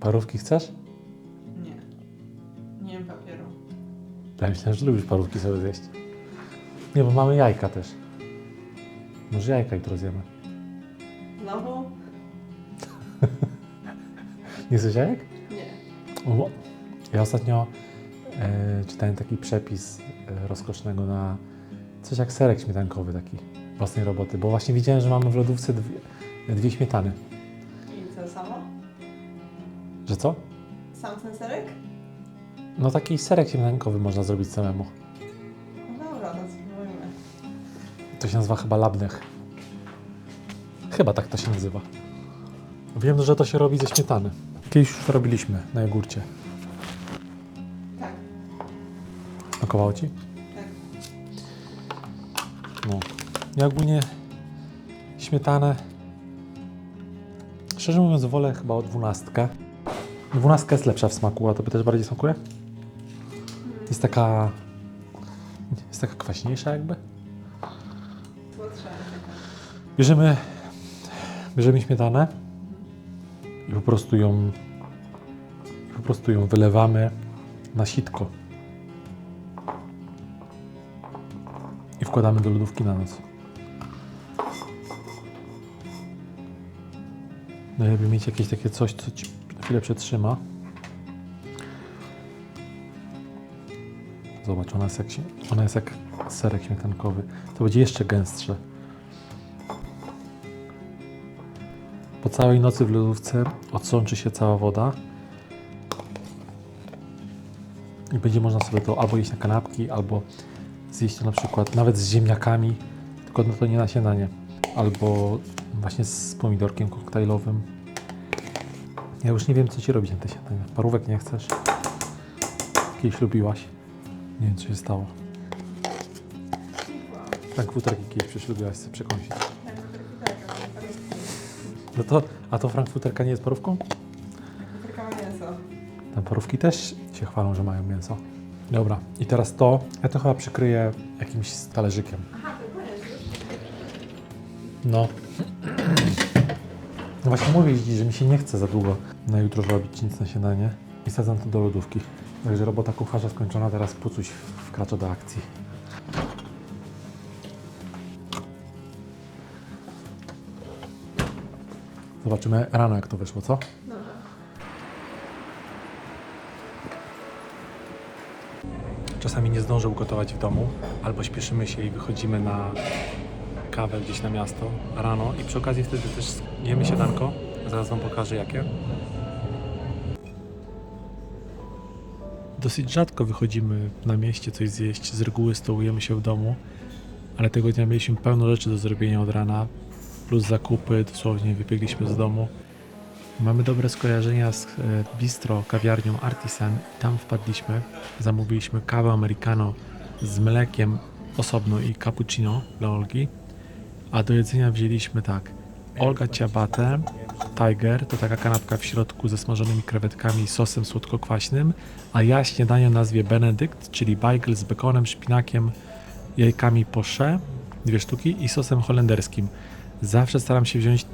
Parówki chcesz? Nie. Nie wiem papieru. Ja myślałem, że lubisz parówki sobie zjeść. Nie, bo mamy jajka też. Może jajka jutro zjemy. Znowu? Nie chcesz jajek? Nie. O, Ja ostatnio e, czytałem taki przepis e, rozkosznego na coś jak serek śmietankowy taki własnej roboty, bo właśnie widziałem, że mamy w lodówce dwie, dwie śmietany. Co? Sam ten serek? No taki serek śmietankowy można zrobić samemu. No dobra, to spróbujmy. To się nazywa chyba labnech. Chyba tak to się nazywa. Wiem, że to się robi ze śmietany. Kiedyś już to robiliśmy na jogurcie. Tak, Smakowało Ci? tak. No. Ja ogólnie śmietanę. Szczerze mówiąc, wolę chyba o dwunastkę. Dwunastka jest lepsza w smaku, a tobie też bardziej smakuje? Jest taka. Jest taka kwaśniejsza jakby. Bierzemy, bierzemy śmietanę i po prostu ją po prostu ją wylewamy na sitko. I wkładamy do lodówki na noc. Najlepiej mieć jakieś takie coś, co ci chwilę przetrzyma. Zobacz, ona jest jak, ona jest jak serek śmietankowy. To będzie jeszcze gęstsze. Po całej nocy w lodówce odsączy się cała woda i będzie można sobie to albo jeść na kanapki, albo zjeść to na przykład nawet z ziemniakami, tylko no to nie na śniadanie, albo właśnie z pomidorkiem koktajlowym. Ja już nie wiem, co ci robić śniadania. Parówek nie chcesz? Kiedyś lubiłaś? Nie wiem, co się stało. Frankfurterki kiedyś przecież lubiłaś sobie przekąsić. No to, a to frankfurterka nie jest parówką? Tylko ma mięso. Tam parówki też się chwalą, że mają mięso. Dobra, i teraz to, ja to chyba przykryję jakimś talerzykiem. Aha, to? No. No właśnie mówię że mi się nie chce za długo na jutro robić nic na śniadanie i sadzam to do lodówki. Także robota kucharza skończona, teraz pucuś wkracza do akcji. Zobaczymy rano, jak to wyszło, co? Dobra. Czasami nie zdążę ugotować w domu, albo śpieszymy się i wychodzimy na kawę gdzieś na miasto rano i przy okazji wtedy też jemy śniadanko. Zaraz Wam pokażę jakie. Dosyć rzadko wychodzimy na mieście coś zjeść, z reguły stołujemy się w domu, ale tego dnia mieliśmy pełno rzeczy do zrobienia od rana, plus zakupy, dosłownie wybiegliśmy z domu. Mamy dobre skojarzenia z e, bistro, kawiarnią Artisan. Tam wpadliśmy, zamówiliśmy kawę americano z mlekiem osobno i cappuccino dla Olgi. A do jedzenia wzięliśmy tak, Olga ciabatę, Tiger, to taka kanapka w środku ze smażonymi krewetkami i sosem słodko-kwaśnym, a ja śniadanie o nazwie Benedict, czyli bagel z bekonem, szpinakiem, jajkami poché, dwie sztuki i sosem holenderskim. Zawsze staram się wziąć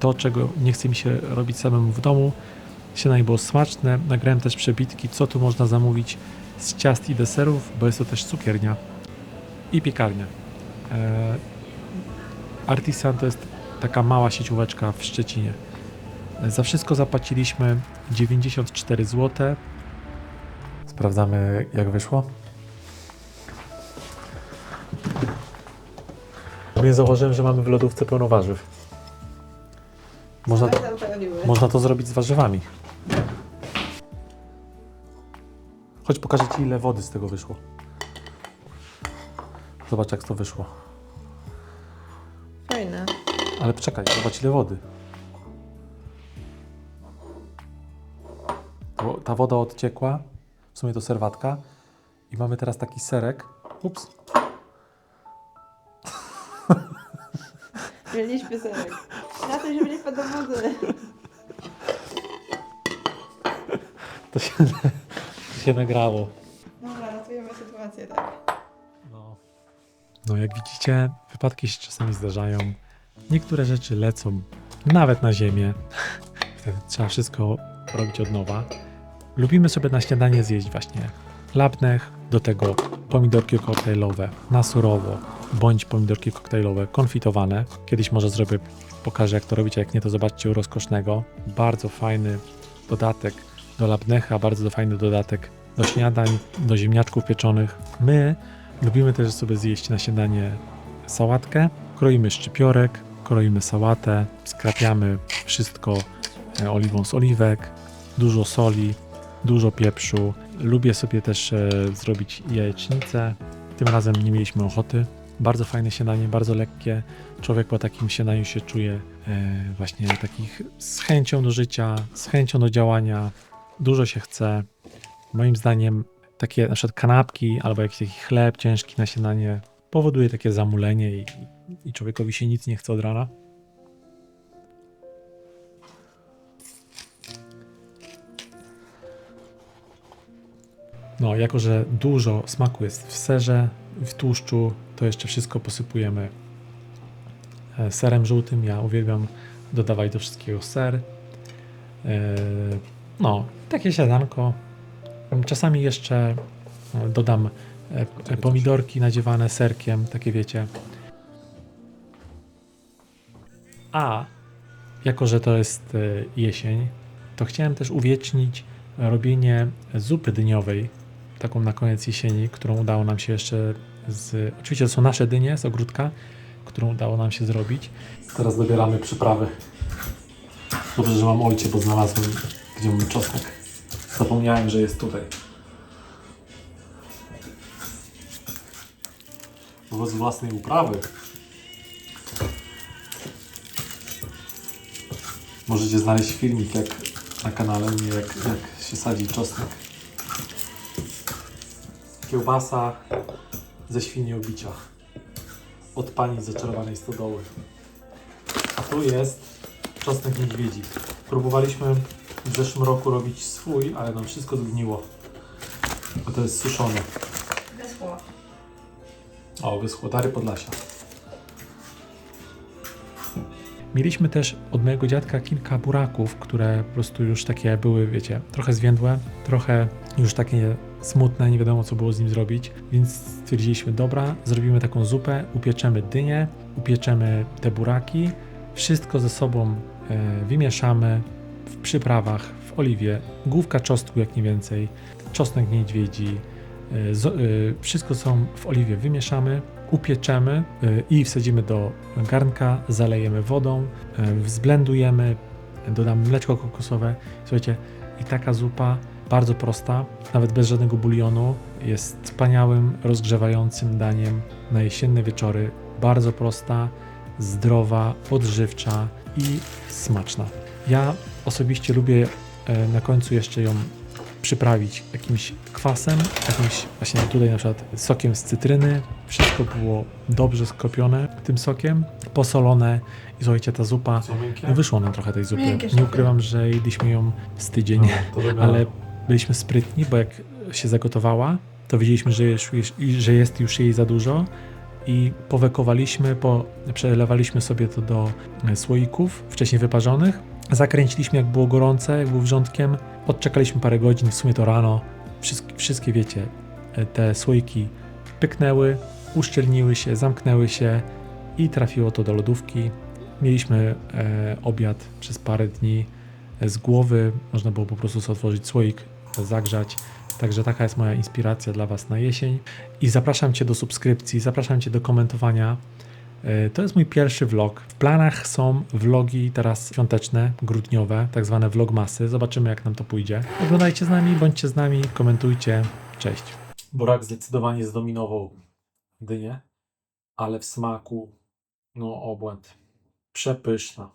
to, czego nie chce mi się robić samemu w domu. Śniadanie było smaczne. Nagrałem też przebitki, co tu można zamówić z ciast i deserów, bo jest to też cukiernia i piekarnia. E, Artisan to jest taka mała siecióweczka w Szczecinie. Za wszystko zapłaciliśmy 94 zł. Sprawdzamy, jak wyszło. Nie zauważyłem, że mamy w lodówce pełno warzyw. Można, można to zrobić z warzywami. Chodź pokażę Ci ile wody z tego wyszło. Zobacz jak to wyszło. Fajne. Ale czekaj, zobacz ile wody. Ta woda odciekła, w sumie to serwatka i mamy teraz taki serek. Ups, Mieliśmy serek. Na to, żeby nie wpadł do wody. to się, to się nagrało. Dobra, ratujemy sytuację, tak. No. no, jak widzicie, wypadki się czasami zdarzają. Niektóre rzeczy lecą nawet na ziemię. Wtedy trzeba wszystko robić od nowa. Lubimy sobie na śniadanie zjeść właśnie labnech, do tego pomidorki koktajlowe na surowo, bądź pomidorki koktajlowe konfitowane. Kiedyś może zrobię, pokażę jak to robić, a jak nie to zobaczcie u rozkosznego. Bardzo fajny dodatek do labnecha, bardzo fajny dodatek do śniadań, do ziemniaczków pieczonych. My lubimy też sobie zjeść na śniadanie sałatkę, kroimy szczypiorek, kroimy sałatę, skrapiamy wszystko e, oliwą z oliwek, dużo soli, dużo pieprzu. Lubię sobie też e, zrobić jajecznicę. Tym razem nie mieliśmy ochoty. Bardzo fajne śniadanie, bardzo lekkie. Człowiek po takim śniadaniu się czuje e, właśnie takich z chęcią do życia, z chęcią do działania. Dużo się chce. Moim zdaniem takie na przykład kanapki albo jakiś taki chleb ciężki na śniadanie powoduje takie zamulenie i, i człowiekowi się nic nie chce od rana. No, jako że dużo smaku jest w serze, w tłuszczu, to jeszcze wszystko posypujemy e, serem żółtym. Ja uwielbiam dodawać do wszystkiego ser. E, No, takie siadanko. Czasami jeszcze e, dodam e, e, pomidorki nadziewane serkiem, takie wiecie. A jako, że to jest e, jesień, to chciałem też uwiecznić robienie zupy dyniowej, taką na koniec jesieni, którą udało nam się jeszcze z... Oczywiście to są nasze dynie z ogródka, którą udało nam się zrobić. Teraz dobieramy przyprawy. Dobrze, że mam ojcie, bo znalazłem, gdzie mamy czosnek. Zapomniałem, że jest tutaj. Z własnej uprawy. Możecie znaleźć filmik jak na kanale mnie, jak, jak się sadzi czosnek. Kiełbasa ze świni obicia. Od pani z zaczarowanej stodoły. A tu jest czosnek niedźwiedzi. Próbowaliśmy w zeszłym roku robić swój, ale nam wszystko zgniło. Bo to jest suszone. O, wyschło. Dary Podlasia. Mieliśmy też od mojego dziadka kilka buraków, które po prostu już takie były, wiecie, trochę zwiędłe, trochę już takie smutne, nie wiadomo co było z nim zrobić, więc stwierdziliśmy, dobra, zrobimy taką zupę, upieczemy dynię, upieczemy te buraki, wszystko ze sobą e, wymieszamy w przyprawach, w oliwie, główka czosnku jak nie więcej, czosnek niedźwiedzi, wszystko są w oliwie wymieszamy, upieczemy e, i wsadzimy do garnka, zalejemy wodą, e, zblendujemy, dodamy mleczko kokosowe. Słuchajcie, i taka zupa bardzo prosta, nawet bez żadnego bulionu, jest wspaniałym, rozgrzewającym daniem na jesienne wieczory. Bardzo prosta, zdrowa, odżywcza i smaczna. Ja osobiście lubię e, na końcu jeszcze ją przyprawić jakimś kwasem, jakimś właśnie tutaj na przykład sokiem z cytryny. Wszystko było dobrze skropione tym sokiem, posolone i słuchajcie, ta zupa, no wyszło nam trochę tej zupy. Miękkie Nie ukrywam, że jedliśmy ją z tydzień, No, ale byliśmy sprytni, bo jak się zagotowała, to wiedzieliśmy, że jest, że jest już jej za dużo i powekowaliśmy, po, przelewaliśmy sobie to do słoików wcześniej wyparzonych, zakręciliśmy jak było gorące, jak było wrzątkiem, odczekaliśmy parę godzin, w sumie to rano, wszystkie, wszystkie wiecie, e, te słoiki pyknęły, uszczelniły się, zamknęły się i trafiło to do lodówki. Mieliśmy e, obiad przez parę dni e, z głowy, można było po prostu otworzyć słoik, zagrzać. Także taka jest moja inspiracja dla Was na jesień. I zapraszam Cię do subskrypcji, zapraszam Cię do komentowania. E, To jest mój pierwszy vlog. W planach są vlogi teraz świąteczne, grudniowe, tak zwane vlogmasy. Zobaczymy, jak nam to pójdzie. Oglądajcie z nami, bądźcie z nami, komentujcie. Cześć. Burak zdecydowanie zdominował dynię, ale w smaku, no obłęd. Przepyszna.